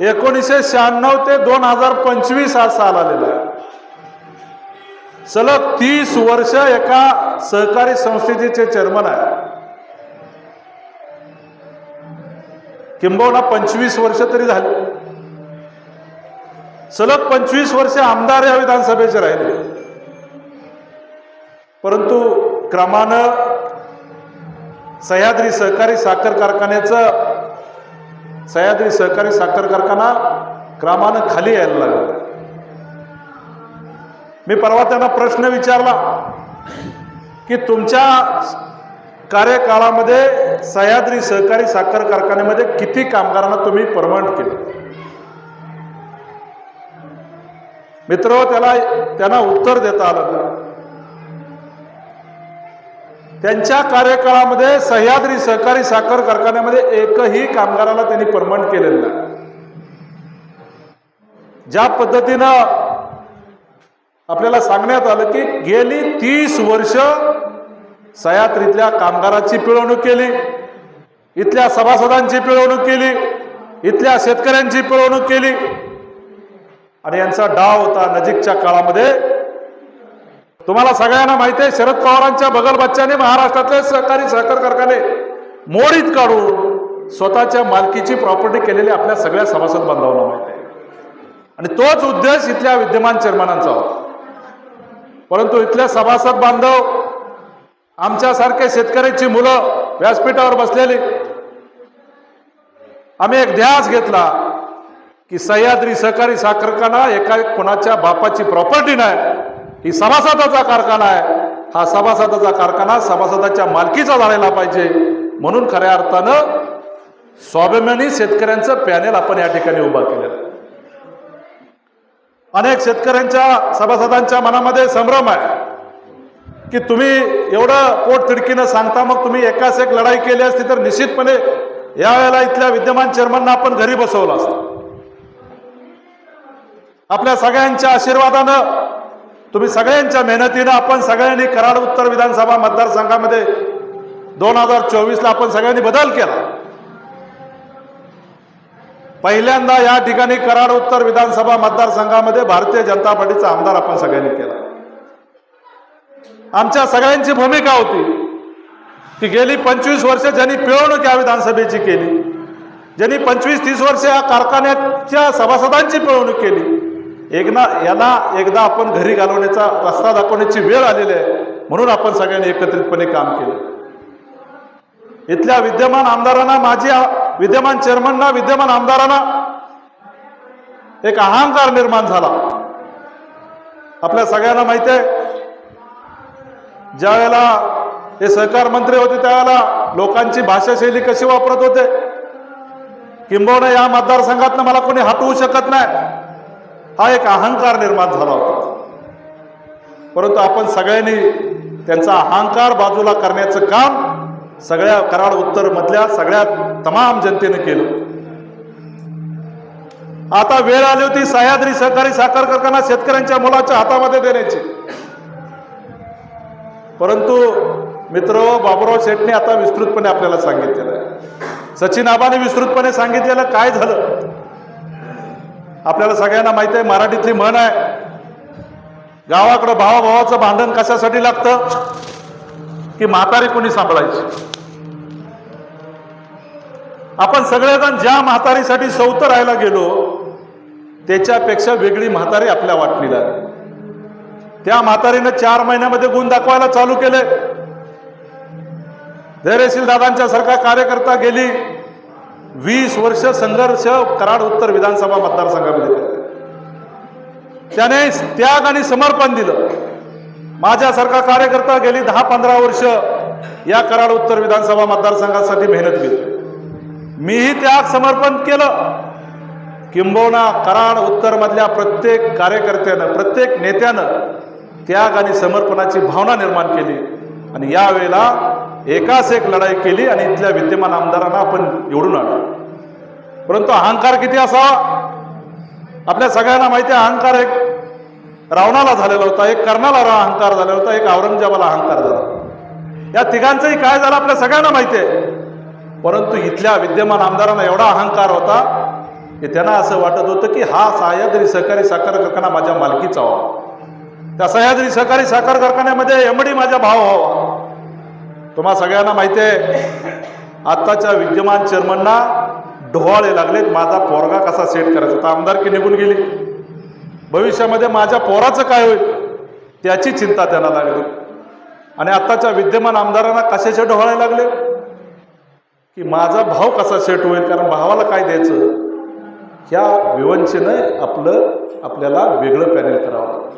एकोणीसशे शहाण्णव ते दोन हजार पंचवीस हा साल आलेला आहे. सलग तीस वर्ष एका सहकारी संस्थेचे चेअरमन आहे. किंबहुना पंचवीस वर्ष तरी झाले. सलग पंचवीस वर्ष आमदार या विधानसभेचे राहिले. परंतु क्रमानं सह्याद्री सहकारी साखर कारखान्याचं सह्याद्री सहकारी साखर कारखाना क्रमानं खाली यायला लागला. मी परवा त्यांना प्रश्न विचारला की तुमच्या कार्यकाळामध्ये सह्याद्री सहकारी साखर कारखान्यामध्ये किती कामगारांना तुम्ही परमनंट केलं? मित्र त्याला त्यांना उत्तर देता आलं. त्यांच्या कार्यकाळामध्ये सह्याद्री सहकारी साखर कारखान्यामध्ये एकही कामगाराला त्यांनी परमनंट केलेलं नाही. ज्या पद्धतीनं आपल्याला सांगण्यात आलं की गेली तीस वर्ष सह्याद्रीतल्या कामगाराची पिळवणूक केली इथल्या सभासदांची पिळवणूक केली इथल्या शेतकऱ्यांची पिळवणूक केली. आणि यांचा डाव होता नजीकच्या काळामध्ये तुम्हाला सगळ्यांना माहिती आहे शरद पवारांच्या बगल बच्चाने महाराष्ट्रातले सहकारी सहकार कारखाने मोडीत काढून स्वतःच्या मालकीची प्रॉपर्टी केलेली आपल्या सगळ्या सभासद बांधवांना माहिती आहे. आणि तोच उद्देश इथल्या विद्यमान चेअरमॅनांचा होता. परंतु इथले सभासद बांधव आमच्यासारखे शेतकऱ्याची मुलं व्यासपीठावर बसलेली. आम्ही एक ध्यास घेतला की सह्याद्री सहकारी साखर कारखाना एका कोणाच्या बापाची प्रॉपर्टी नाही. ही सभासदाचा कारखाना आहे. हा सभासदाचा कारखाना सभासदाच्या मालकीचा झालेला पाहिजे. म्हणून खऱ्या अर्थानं स्वाभिमानी शेतकऱ्यांचं पॅनेल आपण या ठिकाणी उभा केलेलं अनेक शेतकऱ्यांच्या सभासदांच्या मनामध्ये संभ्रम आहे. की तुम्ही एवढं पोट तिडकीनं सांगता मग तुम्ही एकाच एक लढाई केली असती तर निश्चितपणे यावेळेला इथल्या विद्यमान चेअरमनना आपण घरी बसवलं असतं. आपल्या सगळ्यांच्या आशीर्वादानं तुम्ही सगळ्यांच्या मेहनतीनं आपण सगळ्यांनी कराड उत्तर विधानसभा मतदारसंघामध्ये दोन हजार चोवीसला आपण सगळ्यांनी बदल केला. पहिल्यांदा या ठिकाणी कराड उत्तर विधानसभा मतदारसंघामध्ये भारतीय जनता पार्टीचा आमदार आपण सगळ्यांनी केला. आमच्या सगळ्यांची भूमिका होती की गेली पंचवीस वर्ष ज्यांनी पिळवणूक या विधानसभेची केली ज्यांनी पंचवीस तीस वर्ष या कारखान्याच्या सभासदांची पिळवणूक केली एकदा याला एकदा आपण घरी घालवण्याचा रस्ता दाखवण्याची वेळ आलेली आहे. म्हणून आपण सगळ्यांनी एकत्रितपणे काम केलं. इथल्या विद्यमान आमदारांना माझी विद्यमान चेअरमनना विद्यमान आमदारांना एक अहंकार निर्माण झाला. आपल्या सगळ्यांना माहिती आहे ज्या वेळेला हे सहकार मंत्री होते त्यावेळेला लोकांची भाषाशैली कशी वापरत होते? किंबहुना या मतदारसंघातनं मला कोणी हटवू शकत नाही. हा एक अहंकार निर्माण झाला होता. परंतु आपण सगळ्यांनी त्यांचा अहंकार बाजूला करण्याचं काम सगळ्या कराड उत्तर मधल्या सगळ्या तमाम जनतेने केलं. आता वेळ आली होती सह्याद्री सहकारी साखर कारखाना शेतकऱ्यांच्या मुलाच्या हातामध्ये देण्याची. परंतु मित्र बाबुराव शेटने आता विस्तृतपणे आपल्याला सांगितलेलं आहे. सचिन आबाने विस्तृतपणे सांगितलेलं काय झालं? आपल्याला सगळ्यांना माहिती आहे मराठीतली म्हण आहे. गावाकडं भावाभावाचं भांडण कशासाठी लागतं? की म्हातारी कोणी सांभाळायची? आपण सगळेजण ज्या म्हातारीसाठी सौत राहायला गेलो त्याच्यापेक्षा वेगळी म्हातारी आपल्या वाटणीला आली. त्या म्हातारीनं चार महिन्यामध्ये गुण दाखवायला चालू केले. धैर्यशील दादांच्या सारखा कार्यकर्ता गेली. वीस वर्ष संघर्ष कराड उत्तर विधानसभा मतदारसंघामध्ये केला. त्याने त्याग आणि समर्पण दिलं. माझ्यासारखा कार्यकर्ता गेली दहा पंधरा वर्ष या कराड उत्तर विधानसभा मतदारसंघासाठी मेहनत केली मीही त्याग समर्पण केलं. किंबहुना कराड उत्तरमधल्या प्रत्येक कार्यकर्त्यानं प्रत्येक नेत्यानं त्याग आणि समर्पणाची भावना निर्माण केली. आणि यावेळेला एकाच एक लढाई केली आणि इथल्या विद्यमान आमदारांना आपण निवडून आणलं. परंतु अहंकार किती असावा आपल्या सगळ्यांना माहिती आहे अहंकार एक रावणाला झालेला होता एक कर्णाला अहंकार झालेला होता एक औरंगजेबाला अहंकार झाला या तिघांचंही काय झालं आपल्या सगळ्यांना माहिती आहे. परंतु इथल्या विद्यमान आमदारांना एवढा अहंकार होता की त्यांना असं वाटत होतं की हा सह्याद्री सहकारी साखर कारखाना माझ्या मालकीचा व्हावा. त्या सह्याद्री सहकारी साखर कारखान्यामध्ये एमडी माझा भाव व्हावा. तुम्हा सगळ्यांना माहिती आहे आत्ताच्या विद्यमान चेअरमनना ढोवाळे लागलेत माझा पोरगा कसा सेट करायचा? तर आमदारकी निघून गेली? भविष्यामध्ये माझ्या पोराचं काय होईल? त्याची चिंता त्यांना लागली. आणि आत्ताच्या विद्यमान आमदारांना कशाचे डोहाळे लागले? की माझा भाव कसा सेट होईल? कारण भावाला काय द्यायचं? ह्या विवंचेनं आपलं आपल्याला वेगळं पॅनेल करावं लागतं